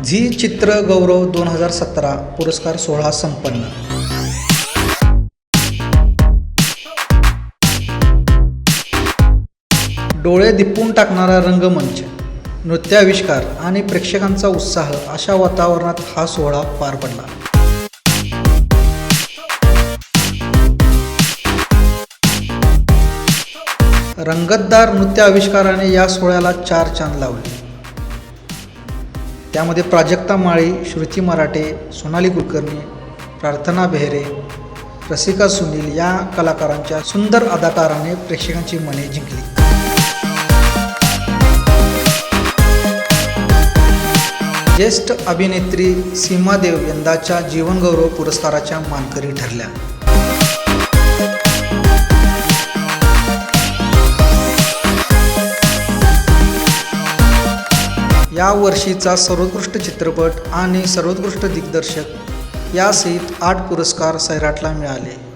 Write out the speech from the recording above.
Zee चित्र गौरव दोन हजार सतरा पुरस्कार सोहळा संपन्न. डोळे दिपून टाकणारा रंगमंच नृत्याविष्कार आणि प्रेक्षकांचा उत्साह अशा वातावरणात हा सोहळा पार पडला. रंगतदार नृत्य आविष्काराने या सोहळ्याला चार चांद लावले. त्यामध्ये प्राजक्ता माळी श्रुती मराठे सोनाली कुलकर्णी प्रार्थना बेहरे रसिका सुनील या कलाकारांच्या सुंदर अदाकाराने प्रेक्षकांची मने जिंकली. ज्येष्ठ अभिनेत्री सीमा देव यंदाच्या जीवनगौरव पुरस्काराच्या मानकरी ठरल्या. या वर्षीचा सर्वोत्कृष्ट चित्रपट आणि सर्वोत्कृष्ट दिग्दर्शक यासहित आठ पुरस्कार सैराटला मिळाले.